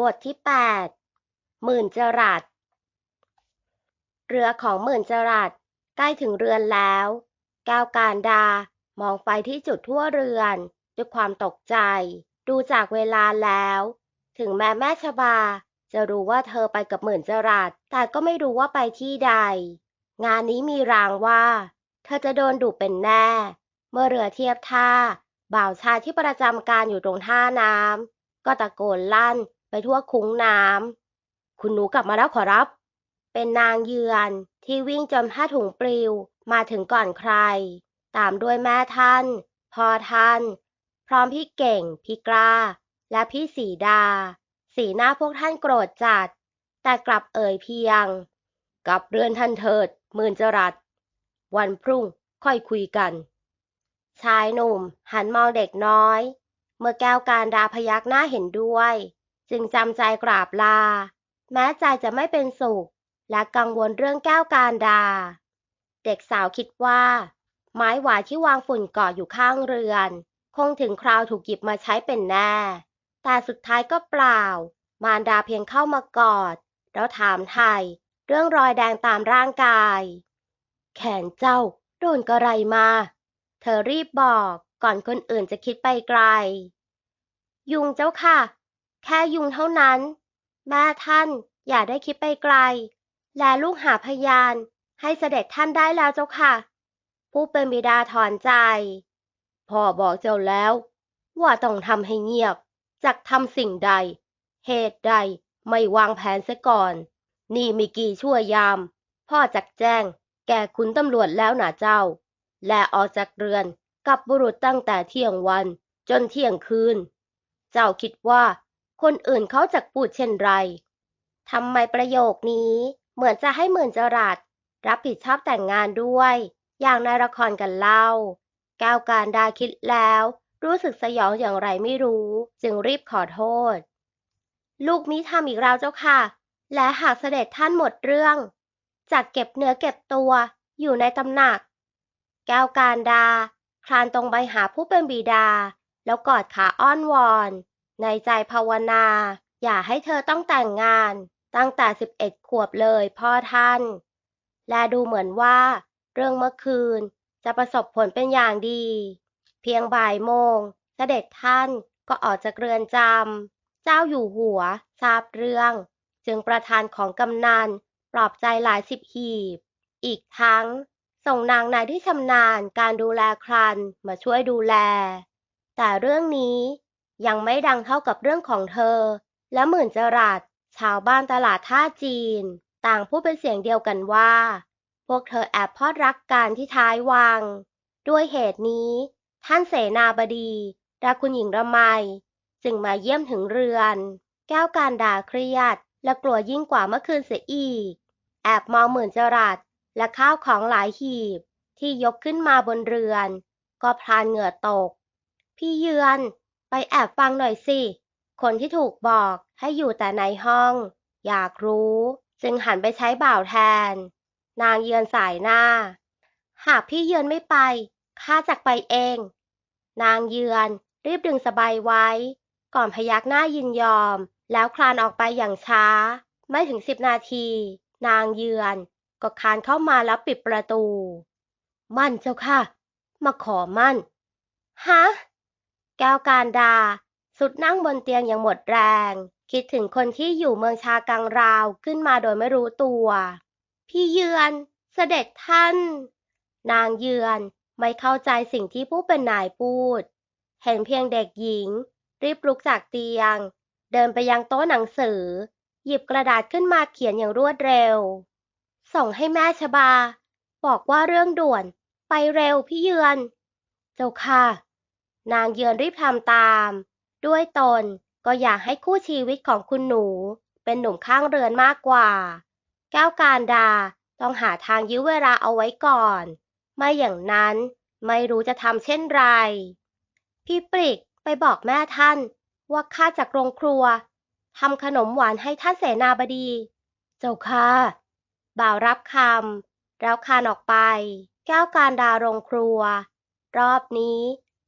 บทที่ 8 หมื่นจรัสเรือของหมื่นจรัสใกล้ถึงเรือนแล้วแก้วการดามองไปที่จุดทั่วเรือน ด้วยความตกใจ ดูจากเวลาแล้ว ถึงแม้แม่ชบา จะรู้ว่าเธอไปกับหมื่นจรัสแต่ก็ไม่รู้ว่าไปที่ใด งานนี้มีรางว่า เธอจะโดนดุเป็นแน่ เมื่อเรือเทียบท่า บ่าวชายที่ประจำการอยู่ตรงท่าน้ำก็ตะโกนลั่น ไปทั่วคุ้งน้ำคุณหนูกลับมาแล้วขอรับ เป็นนางเยือนที่วิ่งจนผ้าถุงปลิวมาถึงก่อนใคร ตามด้วยแม่ท่าน พ่อท่าน พร้อมพี่เก่ง พี่กล้า และพี่สีดา สีหน้าพวกท่านโกรธจัด แต่กลับเอ่ยเพียง กับเรือนท่านเถิดมื่นจรัส วันพรุ่งค่อยคุยกัน ชายหนุ่มหันมองเด็กน้อย เมื่อแก้วการดาพยักหน้าเห็นด้วย จึงจำใจกราบลา แม้ใจจะไม่เป็นสุข และกังวลเรื่องแก้วการดา เด็กสาวคิดว่า ไม้หวายที่วางฝุ่นเกาะอยู่ข้างเรือน คงถึงคราวถูกหยิบมาใช้เป็นแน่ แต่สุดท้ายก็เปล่า มารดาเพียงเข้ามากอด แล้วถามไทย เรื่องรอยแดงตามร่างกาย แขนเจ้าโดนกระไรมา เธอรีบบอกก่อนคนอื่นจะคิดไปไกล ยุงเจ้าค่ะ แค่ยุงเท่านั้น แม่ท่านอย่าได้คิดไปไกล และลูกหาพยานให้เสด็จท่านได้แล้วเจ้าค่ะ ผู้เป็นบิดาถอนใจ พ่อบอกเจ้าแล้ว ว่าต้องทำให้เงียบจักทำสิ่งใด เหตุใดไม่วางแผนเสียก่อน นี่มีกี่ชั่วยาม พ่อจักแจ้ง แก่คุณตำรวจแล้วหนะเจ้า และออกจากเรือนกับบุรุษตั้งแต่เที่ยงวันจนเที่ยงคืน เจ้าคิดว่า คนอื่นเขาจะพูดเช่นไรทำไมประโยคนี้ เหมือนจะให้หมื่นจรัสรับผิดชอบแต่งงานด้วย อย่างในละครกันเล่า ก้าวการดาคิดแล้ว รู้สึกสยองอย่างไรไม่รู้ จึงรีบขอโทษ ลูกมิทำอีกแล้วเจ้าค่ะ และหากเสด็จท่านหมดเรื่อง จากเก็บเนื้อเก็บตัว อยู่ในตำหนัก แก้วการดา คลานตรงไปหาผู้เป็นบิดา แล้วกอดขาอ้อนวอน ในใจภาวนา อย่าให้เธอต้องแต่งงาน ตั้งแต่ 11 ขวบเลยพ่อท่าน และดูเหมือนว่า เรื่องเมื่อคืนจะประสบผลเป็นอย่างดี เพียงบ่ายโมงเสด็จท่านก็ออกจากเรือนจำ เจ้าอยู่หัวทราบเรื่อง จึงประทานของกำนันปลอบใจหลายสิบหีบ อีกทั้งส่งนางนายที่ชำนาญการดูแลครันมาช่วยดูแล แต่เรื่องนี้ ยังไม่ดังเท่ากับเรื่องของเธอ และหมื่นจรัสชาวบ้านตลาดท่าจีน ต่างพูดเป็นเสียงเดียวกันว่า พวกเธอแอบพอดรักกันที่ท้ายวัง ด้วยเหตุนี้ ท่านเสนาบดีและคุณหญิงระไมจึงมาเยี่ยมถึงเรือน แก้วการด่าเครียด และกลัวยิ่งกว่าเมื่อคืนเสียอีก แอบมองหมื่นจรัสและข้าวของหลายหีบ ที่ยกขึ้นมาบนเรือน ก็พลานเหงื่อตก พี่เยือน ไปแอบฟังหน่อยสิ คนที่ถูกบอกให้อยู่แต่ในห้อง อยากรู้ จึงหันไปใช้บ่าวแทน นางเยือนสายหน้า หากพี่เยือนไม่ไปข้าจักไปเอง นางเยือนรีบดึงสบายไว้ ก่อนพยักหน้ายินยอม แล้วคลานออกไปอย่างช้า ไม่ถึงสิบนาที นางเยือนก็คลานเข้ามาแล้วปิดประตู มั่นเจ้าค่ะ มาขอมั่น ฮะ แก้วการดา สุดนั่งบนเตียงอย่างหมดแรง คิดถึงคนที่อยู่เมืองชากังราวขึ้นมาโดยไม่รู้ตัว พี่เยือน เสด็จท่าน นางเยือนไม่เข้าใจสิ่งที่ผู้เป็นนายพูด เห็นเพียงเด็กหญิง รีบลุกจากเตียง เดินไปยังโต๊ะหนังสือ หยิบกระดาษขึ้นมาเขียนอย่างรวดเร็ว ส่งให้แม่ชบา บอกว่าเรื่องด่วน ไปเร็วพี่เยือน เจ้าค่ะ นางเยือนรีบทำตาม ด้วยตนก็อยากให้คู่ชีวิตของคุณหนู เป็นหนุ่มข้างเรือนมากกว่า แก้วการดาต้องหาทางยื้อเวลาเอาไว้ก่อน ไม่อย่างนั้นไม่รู้จะทำเช่นไร พี่ปริกไปบอกแม่ท่าน ว่าข้าจากโรงครัวทำขนมหวานให้ท่านเสนาบดี เจ้าค่ะบ่าวรับคำแล้วคานออกไป แก้วการดาโรงครัว รอบนี้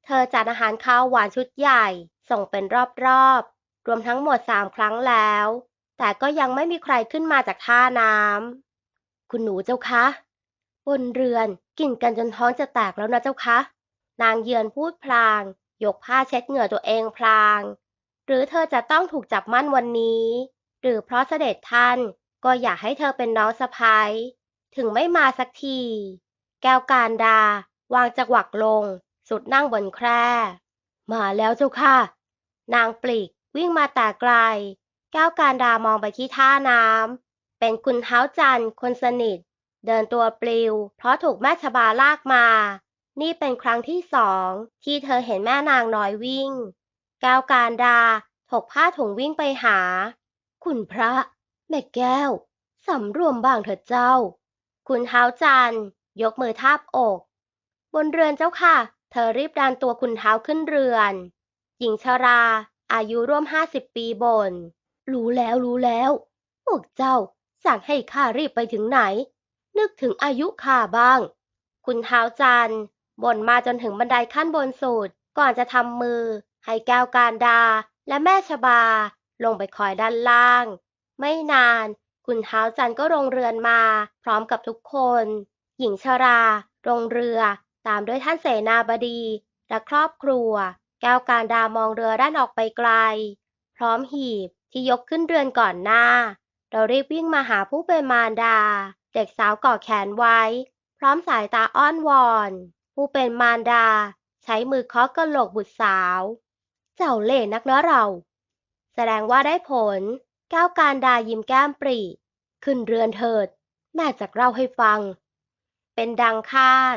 เธอจัดอาหารข้าวหวานชุดใหญ่ ส่งเป็นรอบๆ รวมทั้งหมดสามครั้งแล้ว แต่ก็ยังไม่มีใครขึ้นมาจากท่าน้ำคุณหนูเจ้าคะ บนเรือนกินกันจนท้องจะแตกแล้วนะเจ้าคะ นางเยือนพูดพลาง ยกผ้าเช็ดเหงื่อตัวเองพลาง หรือเธอจะต้องถูกจับมั่นวันนี้ หรือเพราะเสด็จท่านก็อยากให้เธอเป็นน้องสะพ้ายถึงไม่มาสักที แก้วการดาวางจักหวักลง สุดนั่งบนแคร่ มาแล้วเจ้าค่ะ นางปลีกวิ่งมาแต่ไกลแก้วการดามองไปที่ท่าน้ำ เป็นคุณเท้าจันคนสนิท เดินตัวปลิว เพราะถูกแม่ชบาลากมา นี่เป็นครั้งที่สองที่เธอเห็นแม่นางน้อยวิ่งแก้วการดาถกผ้าถุงวิ่งไปหา คุณพระ แม่แก้ว สำรวมบ้างเถิดเจ้า คุณเท้าจันยกมือทาบอก บนเรือนเจ้าค่ะ เธอรีบดันตัวคุณเท้าขึ้นเรือน หญิงชรา อายุร่วมห้าสิบปีบน่นรู้แล้วรู้แล้ว พวกเจ้าสั่งให้ข้ารีบไปถึงไหน นึกถึงอายุข้าบ้าง คุณเท้าจันบ่นมาจนถึงบันไดขั้นบนสุด ก่อนจะทำมือ ให้แก้วการดาและแม่ชบา ลงไปคอยด้านล่าง ไม่นานคุณเท้าจันก็ลงเรือนมา พร้อมกับทุกคน หญิงชราลงเรือ ตามด้วยท่านเสนาบดี และครอบครัว แก้วการดามองเรือด้านออกไปไกล พร้อมหีบที่ยกขึ้นเรือนก่อนหน้า เรารีบวิ่งมาหาผู้เป็นมารดา เด็กสาวก่อแขนไว้ พร้อมสายตาอ้อนวอน ผู้เป็นมารดา ใช้มือเคาะกระโหลกบุตรสาว เจ้าเล่ห์นักเนอะเรา แสดงว่าได้ผล แก้วการดายิ้มแก้มปรี ขึ้นเรือนเถิด แม่จะเล่าให้ฟัง เป็นดังคาด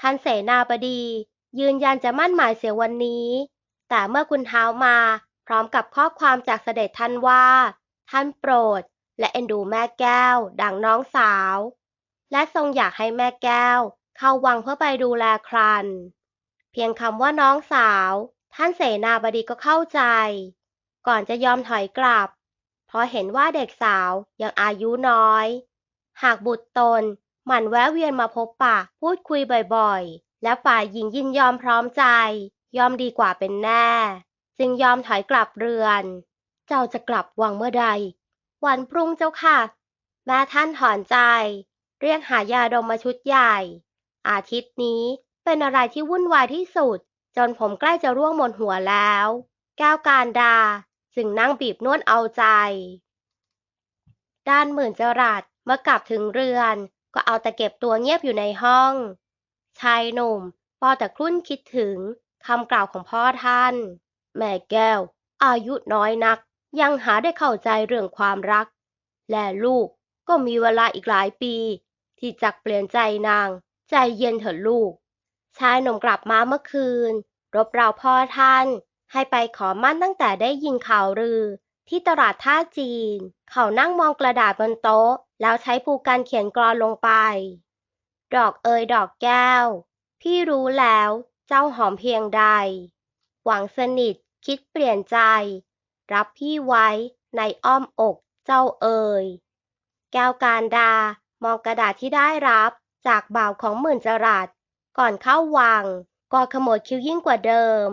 ท่านเสนาบดี ยืนยันจะมั่นหมายเสียวันนี้ แต่เมื่อคุณเท้ามาพร้อมกับข้อความจากเสด็จท่านว่า ท่านโปรด และเอ็นดูแม่แก้ว ดังน้องสาว และทรงอยากให้แม่แก้ว เข้าวังเพื่อไปดูแลครัน เพียงคำว่าน้องสาว ท่านเสนาบดีก็เข้าใจ ก่อนจะยอมถอยกลับ เพราะเห็นว่าเด็กสาวยังอายุน้อย หากบุตรตน หมั่นแวะเวียนมาพบปะพูดคุยบ่อยๆ และฝ่ายหญิงยินยอมพร้อมใจ ยอมดีกว่าเป็นแน่ จึงยอมถอยกลับเรือน เจ้าจะกลับวังเมื่อใด วันพรุ่งเจ้าค่ะ แม่ท่านถอนใจ เรียกหายาดมมาชุดใหญ่ อาทิตย์นี้เป็นอะไรที่วุ่นวายที่สุด จนผมใกล้จะร่วงหมดหัวแล้ว แก้วการดา จึงนั่งบีบนวดเอาใจ ด้านหมื่นจรัสเมื่อกลับถึงเรือน ก็เอาแต่เก็บตัวเงียบอยู่ในห้อง ชายหนุ่มพอแต่ครุ่นคิดถึงคำกล่าวของพ่อท่าน แม่แก้ว อายุน้อยนัก ยังหาได้เข้าใจเรื่องความรัก และลูกก็มีเวลาอีกหลายปี ที่จักเปลี่ยนใจนาง ใจเย็นเถอะลูก ชายหนุ่มกลับมาเมื่อคืน รบเร้าพ่อท่าน ให้ไปขอมั่นตั้งแต่ได้ยินข่าวลือ ที่ตลาดท่าจีน เขานั่งมองกระดาษบนโต๊ะ แล้วใช้ภูการเขียนกรอนลงไป ดอกเอยดอกแก้ว พี่รู้แล้ว เจ้าหอมเพียงใด หวังสนิทคิดเปลี่ยนใจ รับพี่ไว้ในอ้อมอกเจ้าเอ่ยแก้วการดามองกระดาษที่ได้รับจากบ่าวของหมื่นจรัสก่อนเข้าวังก็ขโมยคิ้วยิ่งกว่าเดิม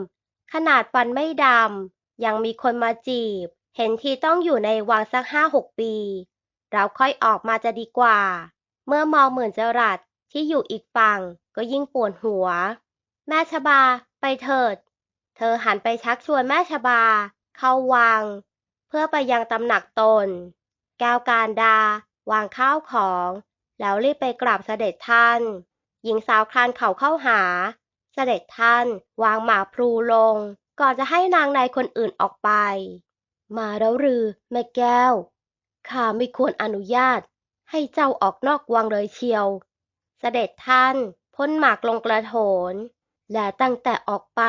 ขนาดฟันไม่ดำ ยังมีคนมาจีบ เห็นทีต้องอยู่ในวังสักห้าหกปี เราค่อยออกมาจะดีกว่า เมื่อมองเหมื่นจรัสที่อยู่อีกฝั่งก็ยิ่งปวดหัว แม่ชบา ไปเถิด เธอหันไปชักชวนแม่ชบา เข้าวัง เพื่อไปยังตำหนักตน แก้วการดาวางข้าวของ แล้วรีบไปกราบเสด็จท่าน หญิงสาวคลานเข่าเข้าหา เสด็จท่านวางหมาพลูลง ก่อนจะให้นางในคนอื่นออกไป มาแล้วหรือ แม่แก้ว ข้าไม่ควรอนุญาต ให้เจ้าออกนอกวังเลยเชียวเสด็จท่านพ่นหมากลงกระโถน และตั้งแต่ออกไป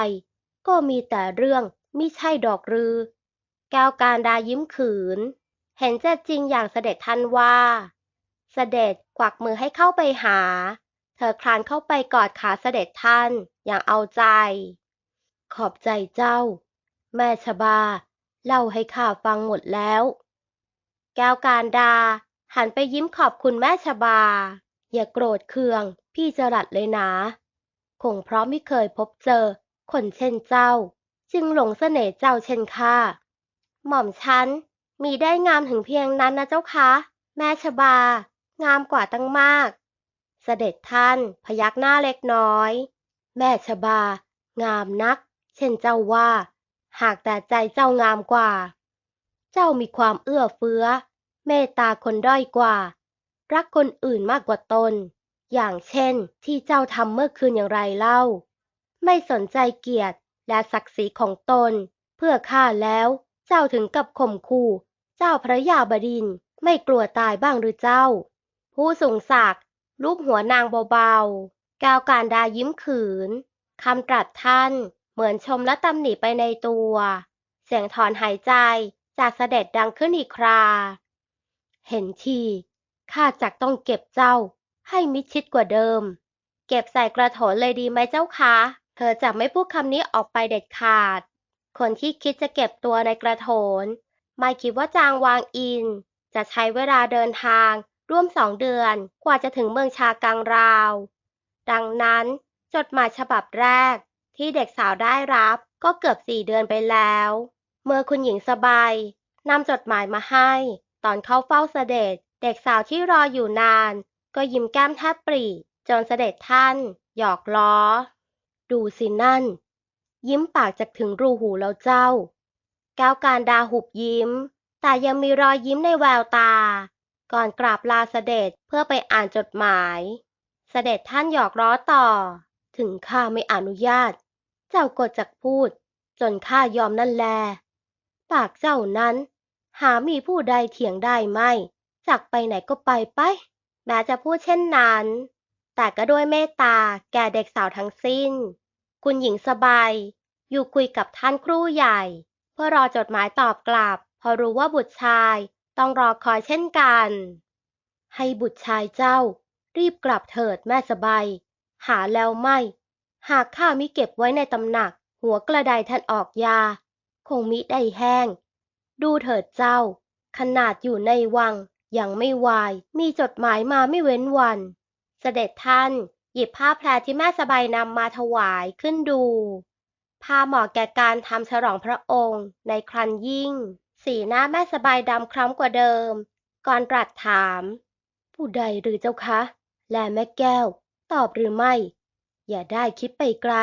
ก็มีแต่เรื่องมิใช่ดอกรือ แก้วการดายิ้มขืน เห็นจะจริงอย่างเสด็จท่านว่าเสด็จกวักมือให้เข้าไปหา เธอคลานเข้าไปกอดขาเสด็จท่านอย่างเอาใจ ขอบใจเจ้า แม่ชบา เล่าให้ข้าฟังหมดแล้ว แก้วการดา หันไปยิ้มขอบคุณแม่ชบา อย่าโกรธเคือง พี่จรัสเลยนะ คงเพราะไม่เคยพบเจอ คนเช่นเจ้า จึงหลงเสน่ห์เจ้าเช่นข้าหม่อมฉันมีได้งามถึงเพียงนั้นนะเจ้าคะ แม่ชบา งามกว่าตั้งมาก เสด็จท่านพยักหน้าเล็กน้อย แม่ชบา งามนัก เช่นเจ้าว่า หากแต่ใจเจ้างามกว่า เจ้ามีความเอื้อเฟื้อ เมตตาคนด้อยกว่า รักคนอื่นมากกว่าตน อย่างเช่นที่เจ้าทำเมื่อคืนอย่างไรเล่า ไม่สนใจเกียรติและศักดิ์ศรีของตน เพื่อข้าแล้วเจ้าถึงกับข่มขู่เจ้าพระยาบดินไม่กลัวตายบ้างหรือเจ้า ผู้สูงศักดิ์ลูบหัวนางเบาๆก้าวการดายิ้มขืนคำตรัสท่าน เหมือนชมและตำหนิไปในตัว เสียงถอนหายใจจากเสด็จดังขึ้นอีกครา เห็นทีข้าจักต้องเก็บเจ้า ให้มิดชิดกว่าเดิม เก็บใส่กระโถนเลยดีไหมเจ้าคะ เธอจะไม่พูดคำนี้ออกไปเด็ดขาด คนที่คิดจะเก็บตัวในกระโถน ไม่คิดว่าจางวางอิน จะใช้เวลาเดินทางร่วมสองเดือนกว่าจะถึงเมืองชากังราว ดังนั้นจดหมายฉบับแรก ที่เด็กสาวได้รับก็เกือบสี่เดือนไปแล้ว เมื่อคุณหญิงสบายนำจดหมายมาให้ ตอนเข้าเฝ้าเสด็จ เด็กสาวที่รออยู่นาน ก็ยิ้มแก้มแทบปรีจนเสด็จท่าน หยอกล้อ ดูสินั่น ยิ้มปากจากถึงรูหูแล้วเจ้า ก้าวการดาหุบยิ้ม แต่ยังมีรอยยิ้มในแววตา ก่อนกราบลาเสด็จเพื่อไปอ่านจดหมาย เสด็จท่านหยอกล้อต่อ ถึงข้าไม่อนุญาต เจ้าก็จักพูด จนข้ายอมนั่นแล ปากเจ้านั้น หามีผู้ใดเถียงได้ไหมจักไปไหนก็ไปไป แม้จะพูดเช่นนั้น แต่ก็ด้วยเมตตาแก่เด็กสาวทั้งสิ้น คุณหญิงสบาย อยู่คุยกับท่านครูใหญ่ เพื่อรอจดหมายตอบกลับ พอรู้ว่าบุตรชายต้องรอคอยเช่นกัน ให้บุตรชายเจ้า รีบกลับเถิดแม่สบาย หาแล้วไม่ หากข้ามิเก็บไว้ในตำหนัก หัวกระไดท่านออกยา คงมิได้แห้ง ดูเถิดเจ้า ขนาดอยู่ในวัง ยังไม่วาย มีจดหมายมาไม่เว้นวัน เสด็จท่าน หยิบผ้าแพรที่แม่สบายนำมาถวายขึ้นดูผ้าเหมาะแก่การทำฉลองพระองค์ ในครันยิ่ง สีหน้าแม่สบายดำคล้ำกว่าเดิม ก่อนตรัสถาม ผู้ใดหรือเจ้าคะ และแม่แก้ว ตอบหรือไม่ อย่าได้คิดไปไกล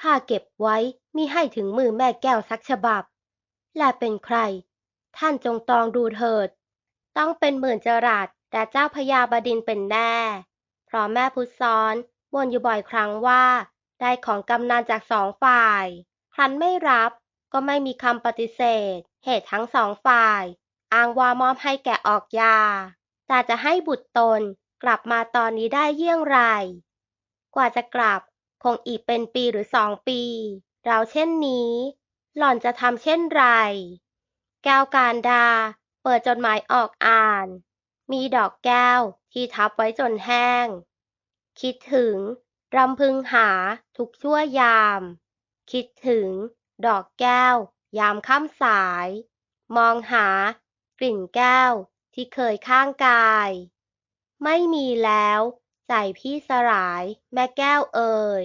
ข้าเก็บไว้มิให้ถึงมือแม่แก้วสักฉบับ และเป็นใคร ท่านจงตองดูเถิด ต้องเป็นหมื่นจรัสแต่เจ้าพญาบดินเป็นแน่ เพราะแม่พุทธซ้อนบ่นอยู่บ่อยครั้งว่า ได้ของกำนันจากสองฝ่าย ครั้นไม่รับก็ไม่มีคำปฏิเสธ เหตุทั้งสองฝ่าย อ้างว่ามอบให้แก่ออกยา แต่จะให้บุตรตนกลับมาตอนนี้ได้เยี่ยงไร กว่าจะกลับ คงอีกเป็นปีหรือสองปี เราเช่นนี้ หล่อนจะทำเช่นไร แก้วการดา เปิดจดหมายออกอ่าน มีดอกแก้วที่ทับไว้จนแห้ง คิดถึง รำพึงหาทุกชั่วยาม คิดถึง ดอกแก้ว ยามค่ำสาย มองหา กลิ่นแก้วที่เคยข้างกาย ไม่มีแล้ว ใจพี่สลาย แม่แก้วเอ่ย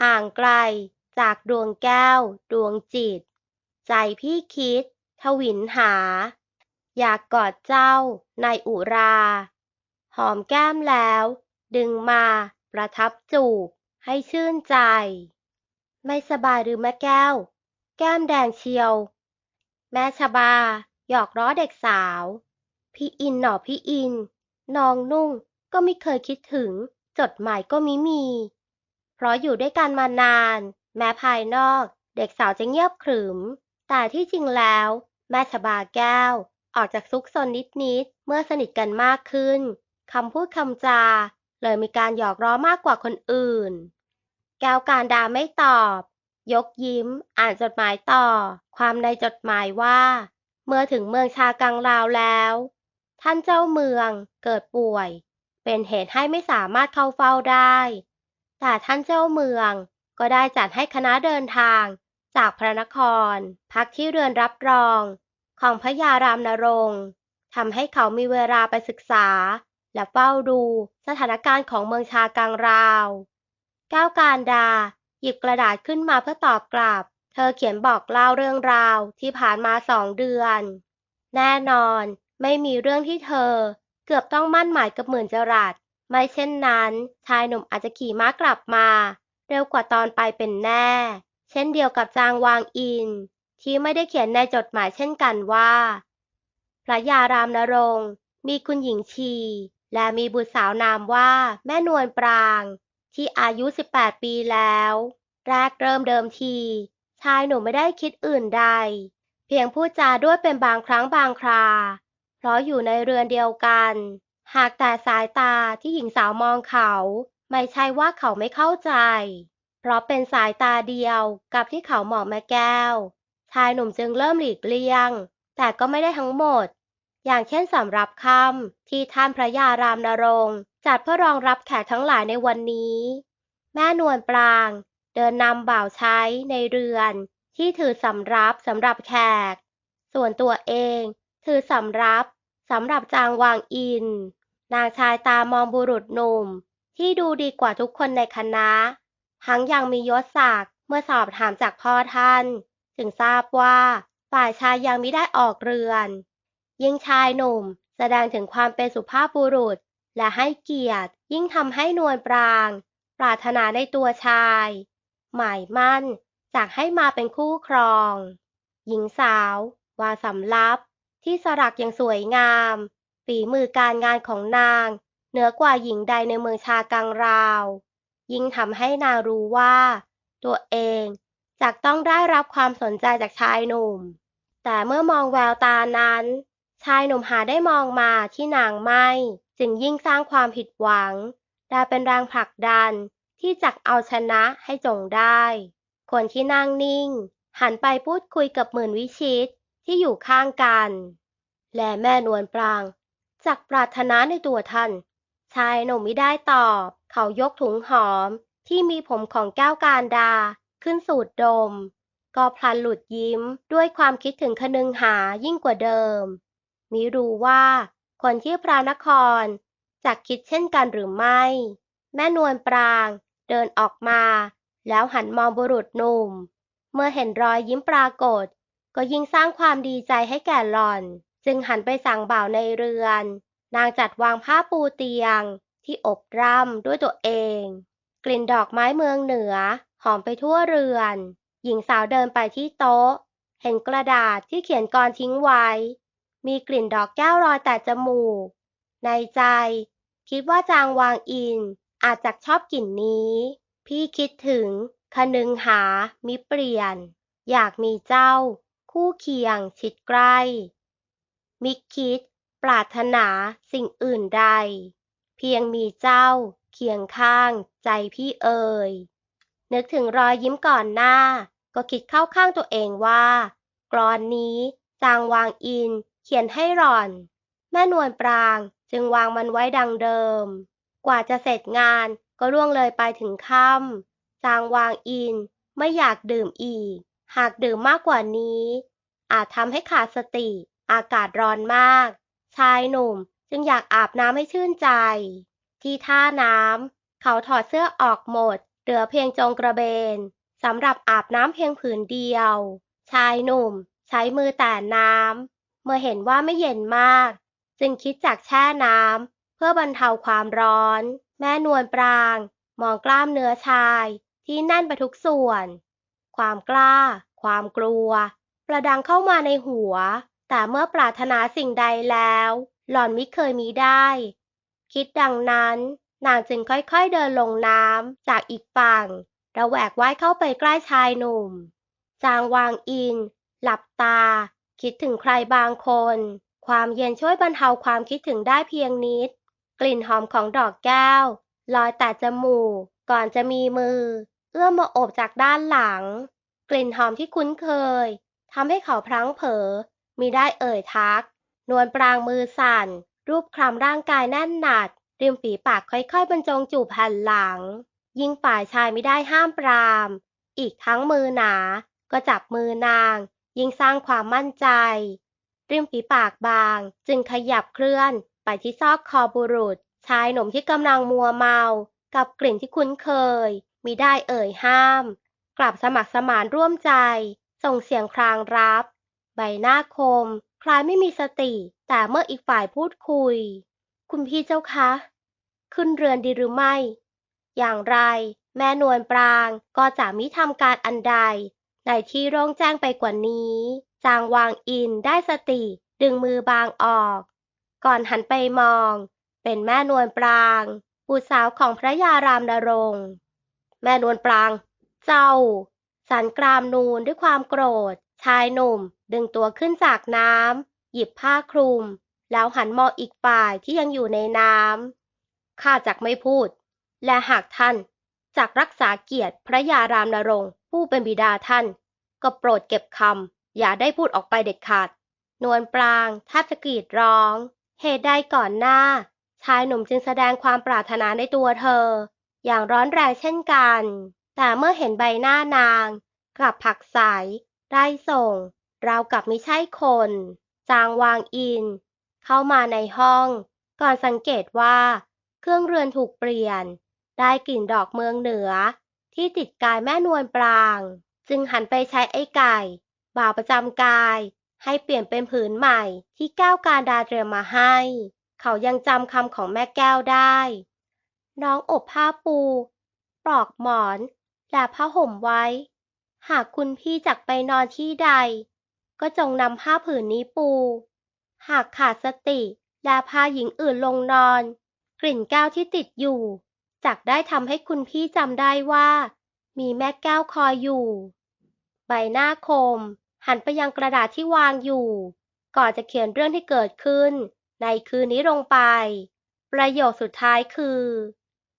ห่างไกลจากดวงแก้ว ดวงจิต ใจพี่คิด ทวินหา อยากกอดเจ้าในอุรา หอมแก้มแล้ว ดึงมาประทับจูบ ให้ชื่นใจ ไม่สบายหรือแม่แก้ว แก้มแดงเชียว แม่ชบา หยอกล้อเด็กสาว พี่อินหนอพี่อินนองนุ่ง ก็ไม่เคยคิดถึง จดหมายก็มิมี เพราะอยู่ด้วยกันมานาน แม้ภายนอก เด็กสาวจะเงียบขรึม แต่ที่จริงแล้ว แม่ชบาแก้ว ออกจากซุกซนนิดๆเมื่อสนิทกันมากขึ้นคำพูดคำจา เลยมีการหยอกล้อมากกว่าคนอื่น แก้วการดาไม่ตอบ ยกยิ้ม อ่านจดหมายต่อ ความในจดหมายว่า เมื่อถึงเมืองชากังราวแล้ว ท่านเจ้าเมืองเกิดป่วย เป็นเหตุให้ไม่สามารถเข้าเฝ้าได้ แต่ท่านเจ้าเมืองก็ได้จัดให้คณะเดินทางจากพระนคร พักที่เรือนรับรอง ของพระยารามนรงค์ทำให้เขามีเวลาไปศึกษา และเฝ้าดูสถานการณ์ของเมืองชากังราว ก้าวการดา หยิบกระดาษขึ้นมาเพื่อตอบกลับ เธอเขียนบอกเล่าเรื่องราวที่ผ่านมาสองเดือน แน่นอน ไม่มีเรื่องที่เธอ เกือบต้องมั่นหมายกับหมื่นจรัสไม่เช่นนั้น ชายหนุ่มอาจจะขี่ม้ากลับมา เร็วกว่าตอนไปเป็นแน่ เช่นเดียวกับจางวางอิน ที่ไม่ได้เขียนในจดหมายเช่นกันว่าพระยารามนรงมีคุณหญิงชี และมีบุตรสาวนามว่าแม่นวลปราง ที่อายุ 18 ปีแล้ว แรกเริ่มเดิมที ชายหนุ่มไม่ได้คิดอื่นใด เพียงพูดจาด้วยเป็นบางครั้งบางครา ราะอยู่ในเรือนเดียวกัน หากแต่สายตาที่หญิงสาวมองเขา ไม่ใช่ว่าเขาไม่เข้าใจ เพราะเป็นสายตาเดียวกับที่เขามองแม่แก้ว ชายหนุ่มจึงเริ่มหลีกเลี่ยง แต่ก็ไม่ได้ทั้งหมด อย่างเช่นสำรับคำที่ท่านพระยารามนรงจัดเพื่อรองรับแขกทั้งหลายในวันนี้ แม่นวลปรางเดินนำบ่าวใช้ในเรือน ที่ถือสำรับสำหรับแขก ส่วนตัวเองถือสำรับ สำหรับจางวางอิน นางชายตามองบุรุษหนุ่ม ที่ดูดีกว่าทุกคนในคณะ ทั้งยังมียศศักดิ์เมื่อสอบถามจากพ่อท่านถึงทราบว่าฝ่ายชายยังไม่ได้ออกเรือน ยิ่งชายหนุ่มแสดงถึงความเป็นสุภาพบุรุษ และให้เกียรติ ยิ่งทำให้นวลปราง ปรารถนาในตัวชาย หมายมั่นจากให้มาเป็นคู่ครอง หญิงสาว วาสำลับ ที่สลักอย่างสวยงาม ฝีมือการงานของนาง เหนือกว่าหญิงใดในเมืองชากังราว ยิ่งทำให้นางรู้ว่า ตัวเองจะต้องได้รับความสนใจจากชายหนุ่ม แต่เมื่อมองแววตานั้น ชายหนุ่มหาได้มองมาที่นางไม่จึงยิ่งสร้างความผิดหวัง ได้เป็นแรงผลักดันที่จักเอาชนะให้จงได้ คนที่นั่งนิ่ง หันไปพูดคุยกับหมื่นวิชิตที่อยู่ข้างกัน และแม่นวลปรางจักปรารถนาในตัวท่าน ชายหนุ่มไม่ได้ตอบ เขายกถุงหอมที่มีผมของแก้วการดา ขึ้นสูดดม ก็พลันหลุดยิ้มด้วยความคิดถึงคนึงหายิ่งกว่าเดิม มิรู้ว่า คนที่พระนครจะคิดเช่นกันหรือไม่ แม่นวลปรางเดินออกมา แล้วหันมองบุรุษหนุ่ม เมื่อเห็นรอยยิ้มปรากฏ ก็ยิ่งสร้างความดีใจให้แก่หล่อน จึงหันไปสั่งบ่าวในเรือน นางจัดวางผ้าปูเตียง ที่อบร่ำด้วยตัวเอง กลิ่นดอกไม้เมืองเหนือ หอมไปทั่วเรือน หญิงสาวเดินไปที่โต๊ะ เห็นกระดาษที่เขียนกรทิ้งไว้ มีกลิ่นดอกแก้วรอยแต่จมูก ในใจ คิดว่าจางวางอิน อาจจะชอบกลิ่นนี้ พี่คิดถึงคนึงหามิเปลี่ยน อยากมีเจ้า คู่เคียงชิดใกล้ มิคิด ปรารถนาสิ่งอื่นใด เพียงมีเจ้า เคียงข้างใจพี่เอ่ยนึกถึงรอยยิ้มก่อนหน้า ก็คิดเข้าข้างตัวเองว่า กรอนนี้จางวางอิน เขียนให้หล่อน แม่นวลปรางจึงวางมันไว้ดังเดิม กว่าจะเสร็จงานก็ล่วงเลยไปถึงค่ำจางวางอินไม่อยากดื่มอีก หากดื่มมากกว่านี้ อาจทำให้ขาดสติ อากาศร้อนมาก ชายหนุ่มจึงอยากอาบน้ำให้ชื่นใจ ที่ท่าน้ำเขาถอดเสื้อออกหมด เหลือเพียงจงกระเบนสำหรับอาบน้ำเพียงผืนเดียว ชายหนุ่มใช้มือแตะน้ำเมื่อเห็นว่าไม่เย็นมาก จึงคิดจากแช่น้ำเพื่อบรรเทาความร้อน แม่นวลปราง มองกล้ามเนื้อชาย ที่แน่นไปทุกส่วน ความกล้า ความกลัว ประดังเข้ามาในหัว แต่เมื่อปรารถนาสิ่งใดแล้ว หล่อนมิเคยมีได้ คิดดังนั้น นางจึงค่อยๆเดินลงน้ำจากอีกฝั่ง ระแวกว่ายเข้าไปใกล้ชายหนุ่ม จางวางอิน หลับตา คิดถึงใครบางคน ความเย็นช่วยบรรเทาความคิดถึงได้เพียงนิด กลิ่นหอมของดอกแก้ว ลอยแต่จมูก ก่อนจะมีมือ เอื้อมมาโอบจากด้านหลัง กลิ่นหอมที่คุ้นเคยทำให้เขาพลั้งเผลอ มีได้เอ่ยทัก นวลปรางมือสั่น รูปคลำร่างกายแน่นหนัด ริมฝีปากค่อยๆบรรจงจูบแผ่นหลัง ยิ่งฝ่ายชายไม่ได้ห้ามปราม อีกทั้งมือหนา ก็จับมือนาง ยิ่งสร้างความมั่นใจ ริมฝีปากบาง จึงขยับเคลื่อน ไปที่ซอกคอบุรุษ ชายหนุ่มที่กำลังมัวเมา กับกลิ่นที่คุ้นเคยมิได้เอ่ยห้าม กลับสมัครสมานร่วมใจ ส่งเสียงครางรับ ใบหน้าคม คล้ายไม่มีสติ แต่เมื่ออีกฝ่ายพูดคุย คุณพี่เจ้าคะ ขึ้นเรือนดีหรือไม่ อย่างไร แม่นวลปรางก็จะมิทำการอันใด ในที่โร่งแจ้งไปกว่านี้ จางวางอินได้สติ ดึงมือบางออก ก่อนหันไปมอง เป็นแม่นวลปรางบุตรสาวของพระยารามนรงแม่นวลปราง เจ้า สันกรามนูนด้วยความโกรธ ชายหนุ่ม ดึงตัวขึ้นจากน้ำหยิบผ้าคลุม แล้วหันมองอีกฝ่ายที่ยังอยู่ในน้ำข้าจักไม่พูด และหากท่านจักรักษาเกียรติพระยารามนรงผู้เป็นบิดาท่าน ก็โปรดเก็บคำอย่าได้พูดออกไปเด็ดขาด นวลปรางแทบจะกรีดร้อง เหตุใดก่อนหน้า ชายหนุ่มจึงแสดงความปรารถนาในตัวเธอ อย่างร้อนแรงเช่นกัน แต่เมื่อเห็นใบหน้านาง กลับผักใสได้ส่ง ราวกับไม่ใช่คน จางวางอิน เข้ามาในห้อง ก่อนสังเกตว่า เครื่องเรือนถูกเปลี่ยน ได้กลิ่นดอกเมืองเหนือ ที่ติดกายแม่นวลปราง จึงหันไปใช้ไอ้ไก่ บ่าวประจำกาย ให้เปลี่ยนเป็นผืนใหม่ที่แก้วการดาเตรียมมาให้ เขายังจำคำของแม่แก้วได้ น้องอบผ้าปูปลอกหมอนและผ้าห่มไว้ หากคุณพี่จักไปนอนที่ใด ก็จงนำผ้าผืนนี้ปู หากขาดสติและพาหญิงอื่นลงนอน กลิ่นแก้วที่ติดอยู่จักได้ทำให้คุณพี่จำได้ว่า มีแม่แก้วคอยอยู่ ใบหน้าคม หันไปยังกระดาษที่วางอยู่ ก่อนจะเขียนเรื่องที่เกิดขึ้น ในคืนนี้ลงไป ประโยคสุดท้ายคือ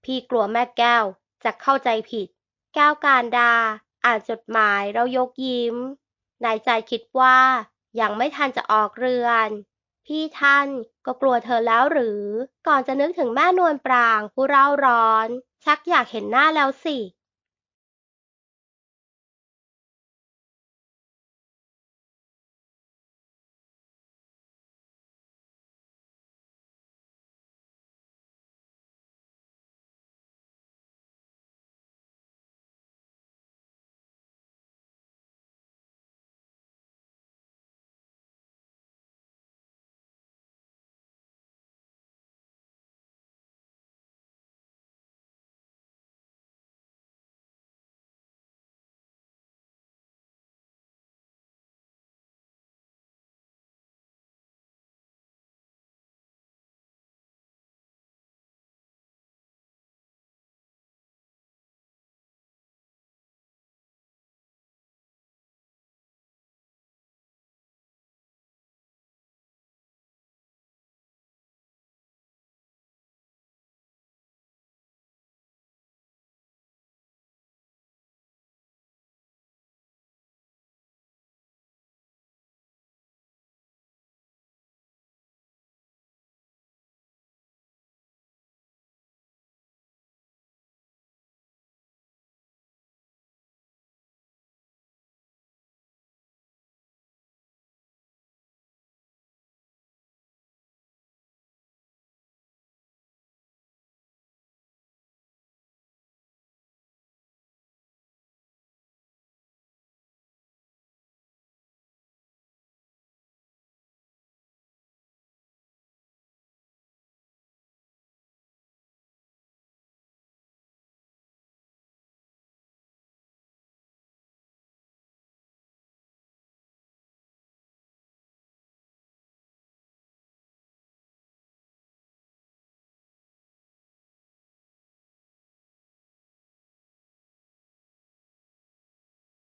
พี่กลัวแม่แก้วจะเข้าใจผิด แก้วการดา อ่านจดหมายแล้วยกยิ้ม ในใจคิดว่ายังไม่ทันจะออกเรือน พี่ท่านก็กลัวเธอแล้วหรือ ก่อนจะนึกถึงแม่นวลปรางผู้เร่าร้อน ชักอยากเห็นหน้าแล้วสิ